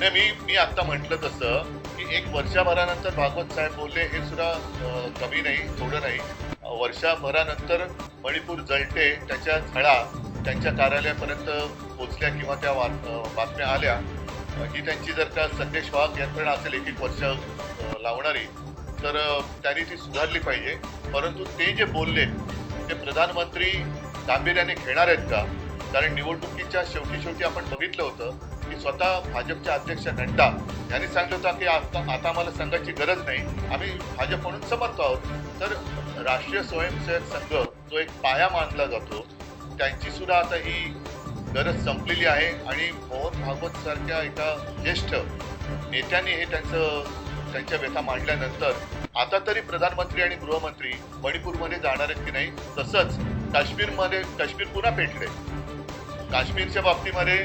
नाही मी मी आत्ता म्हटलं तसं की एक वर्षभरानंतर भागवत साहेब बोलले हे सुद्धा कमी नाही थोडं नाही. वर्षाभरानंतर वर्षभरानंतर मणिपूर जळते त्याच्या झळा त्यांच्या कार्यालयापर्यंत पोचल्या किंवा त्या बातम्या आल्या. ही त्यांची जर का संदेश वाहक यंत्रणा असेल एक एक वर्ष लावणारी तर त्यांनी ती सुधारली पाहिजे. परंतु ते जे बोलले ते प्रधानमंत्री गांभीर्याने घेणार आहेत का? कारण निवडणुकीच्या शेवटी शेवटी आपण बघितलं होतं मी स्वतः भाजपचे अध्यक्ष नड्डा यांनी सांगितलं होतं की आता आता आम्हाला संघाची गरज नाही. आम्ही भाजप म्हणून समर्थ आहोत. तर राष्ट्रीय स्वयंसेवक संघ जो एक पाया मानला जातो त्यांची सुद्धा आता ही गरज संपलेली आहे आणि मोहन भागवत सारख्या एका ज्येष्ठ नेत्यांनी हे त्यांचं त्यांच्या व्यथा मांडल्यानंतर आता तरी प्रधानमंत्री आणि गृहमंत्री मणिपूरमध्ये जाणार आहेत की नाही तसंच काश्मीरमध्ये काश्मीर पुन्हा पेटले. काश्मीरच्या बाबतीमध्ये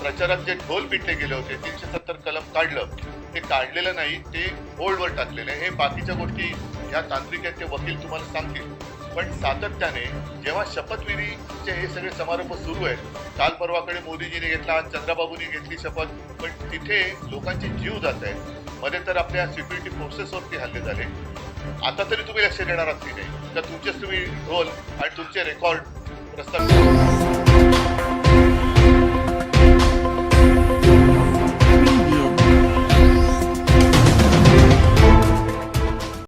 प्रचारात जे ढोल पिटले गेले होते तीनशे सत्तर कलम काढलं ते काढलेलं नाही ते होल्डवर टाकलेलं आहे. हे बाकीच्या गोष्टी ह्या तांत्रिकांचे वकील तुम्हाला सांगतील. पण सातत्याने जेव्हा शपथविधीचे हे सगळे समारंभ सुरू आहेत काल परवाकडे मोदीजीने घेतला आज चंद्राबाबूंनी घेतली शपथ पण तिथे लोकांचे जीव जात आहेत मध्ये तर आपल्या सिक्युरिटी फोर्सेसवरती हल्ले झाले. आता तरी तुम्ही लक्ष देणार आहात की नाही? तर तुमचेच तुम्ही ढोल आणि तुमचे रेकॉर्ड प्रस्ताव